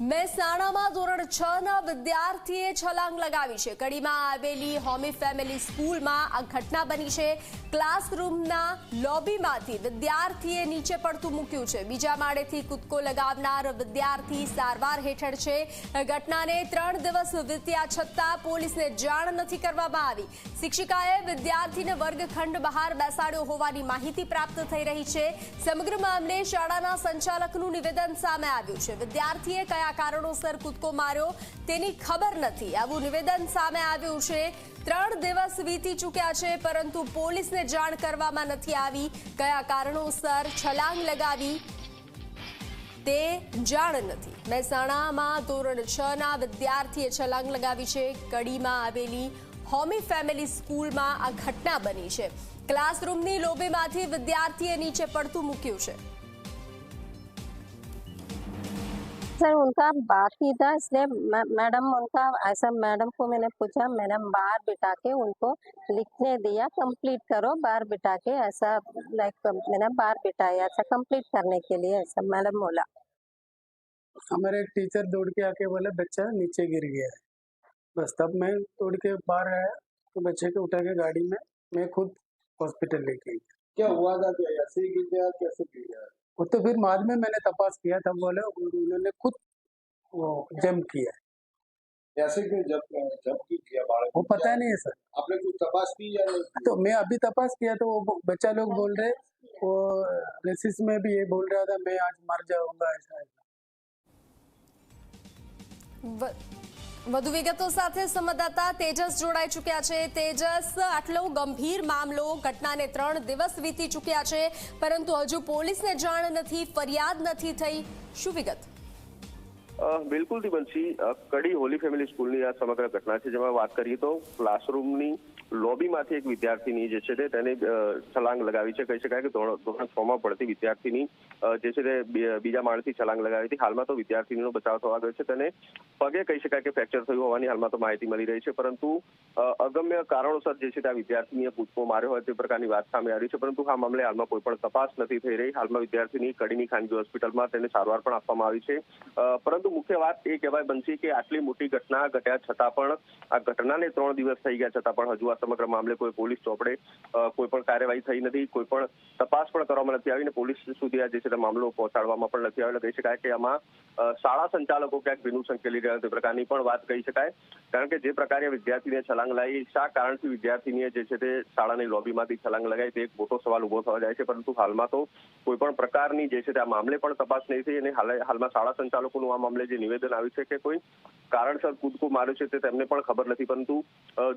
મહેસાણામાં ધોરણ છ ના વિદ્યાર્થીએ છલાંગ લગાવી છે. કડીમાં આવેલી હોમી ફેમિલી સ્કૂલમાં આ ઘટના બની છે. ક્લાસરૂમના લોબીમાંથી વિદ્યાર્થીએ નીચે પડતું મૂક્યું છે. બીજા માળેથી કૂદકો લગાવનાર વિદ્યાર્થી સારવાર હેઠળ છે. ઘટનાને ત્રણ દિવસ વીત્યા છતાં પોલીસને જાણ નથી કરવામાં આવી. શિક્ષિકાએ વિદ્યાર્થીને વર્ગખંડ બહાર બેસાડ્યો હોવાની માહિતી પ્રાપ્ત થઈ રહી છે. સમગ્ર મામલે શાળાના સંચાલકનું નિવેદન સામે આવ્યું છે. વિદ્યાર્થીએ કયા કારણોસર કૂદકો માર્યો. તેની ખબર નથી. આવું નિવેદન સામે આવ્યું છે. ત્રણ દિવસ વીતી ચૂક્યા છે, પરંતુ પોલીસને જાણ કરવામાં નથી આવી. કયા કારણોસર છલાંગ લગાવી તે જાણ નથી. મહેસાણામાં ધોરણ છ ના વિદ્યાર્થીએ છલાંગ લગાવી છે. કડીમાં આવેલી હોમી ફેમિલી સ્કૂલમાં આ ઘટના બની છે. ક્લાસરૂમની લોબીમાંથી વિદ્યાર્થીએ નીચે પડતું મૂક્યું છે. सर उनका बाकी था इसलिए मै- मैडम उनका ऐसा मैडम को मैंने पूछा मैडम बाहर बिठा के उनको लिखने दिया कंप्लीट करो बाहर बिठा के ऐसा लाइक मैंने बाहर बिठाया ऐसा कंप्लीट करने के लिए ऐसा मैडम बोला। हमारे एक टीचर दौड़ के आके बोले बच्चा नीचे गिर गया है। बस तब मैं दौड़ के बाहर आया तो बच्चे को उठा के गाड़ी में मैं खुद हॉस्पिटल लेके गया क्या हुआ था? क्या ऐसे ही गिर गया? कैसे गिर गया? वो तो फिर बाद में मैंने तपास किया तब बोले उन्होंने खुद वो जंप किया। ऐसे क्यों जब जब क्यों किया बालक वो पता नहीं है सर। आपने कुछ तपास की या नहीं? तो मैं अभी तपास किया तो वो बच्चा लोग बोल रहे वो रेसिस में भी ये बोल रहा था मैं आज मर जाऊँगा ऐसा ऐसा। વધુ વિગતો સાથે સંવાદદાતા તેજસ જોડાઈ ચૂક્યા છે. તેજસ, આટલો ગંભીર મામલો, ઘટનાને ત્રણ દિવસ વીતી ચૂક્યા છે, પરંતુ હજુ પોલીસને જાણ નથી, ફરિયાદ નથી થઈ. શું વિગત? બિલકુલ દિવસી કડી હોલી ફેમિલી સ્કૂલની આ સમગ્ર ઘટના છે. જેમાં વાત કરીએ તો ક્લાસરૂમની લોબીમાંથી એક વિદ્યાર્થીની જે છે તે તેને છલાંગ લગાવી છે. કહી શકાય કે ધોરણ છ માં પડતી વિદ્યાર્થીની જે છે તે બીજા માળથી છલાંગ લગાવી હતી. હાલમાં તો વિદ્યાર્થીનીનો બચાવ થવા ગયો છે. તેને પગે કહી શકાય કે ફ્રેક્ચર થયું હોવાની હાલમાં તો માહિતી મળી રહી છે. પરંતુ અગમ્ય કારણોસર જે છે તે આ વિદ્યાર્થીનીએ કૂદકો માર્યો હોય તે પ્રકારની વાત સામે આવી છે. પરંતુ આ મામલે હાલમાં કોઈ પણ તપાસ નથી થઈ રહી. હાલમાં વિદ્યાર્થીની કડીની ખાનગી હોસ્પિટલમાં તેને સારવાર પણ આપવામાં આવી છે. પરંતુ મુખ્ય વાત એ કહેવાય બનશે કે આટલી મોટી ઘટના ઘટ્યા છતાં પણ, આ ઘટનાને ત્રણ દિવસ થઈ ગયા છતાં પણ હજુ આ સમગ્ર મામલે કોઈ પોલીસ ચોપડે કોઈ પણ કાર્યવાહી થઈ નથી, કોઈ પણ તપાસ પણ કરવામાં નથી આવીને પોલીસ સુધી આ જે છે મામલો પહોંચાડવામાં પણ નથી આવ્યો. કહી શકાય કે આમાં શાળા સંચાલકો ક્યાંક ભીનું સંકેલી રહ્યા તે પ્રકારની પણ વાત કહી શકાય. કારણ કે જે પ્રકારે વિદ્યાર્થીને છલાંગ લાવી, શા કારણથી વિદ્યાર્થીનીએ જે છે તે શાળાની લોબીમાંથી છલાંગ લગાવી તે એક મોટો સવાલ ઊભો થવા જાય છે. પરંતુ હાલમાં તો કોઈ પણ પ્રકારની જે છે તે આ મામલે પણ તપાસ નહીં થઈ અને હાલ- હાલમાં શાળા સંચાલકોનું આ મામલે જે નિવેદન આવ્યું છે કે કોઈ કારણસર કૂદકો માર્યો છે તે તેમને પણ ખબર નથી. પરંતુ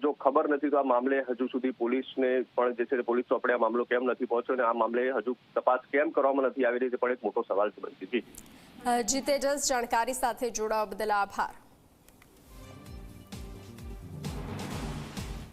જો ખબર નથી તો આ મામલે હજુ સુધી પોલીસને પણ જે છે પોલીસ ચોપડે આ મામલો કેમ નથી પહોંચ્યો અને આ મામલે હજુ તપાસ કેમ કરવામાં નથી આવી રહી તે પણ એક મોટો સવાલ છે બનતી. જી. જી તેજસ જાણકારી સાથે જોડાવા બદલ આભાર.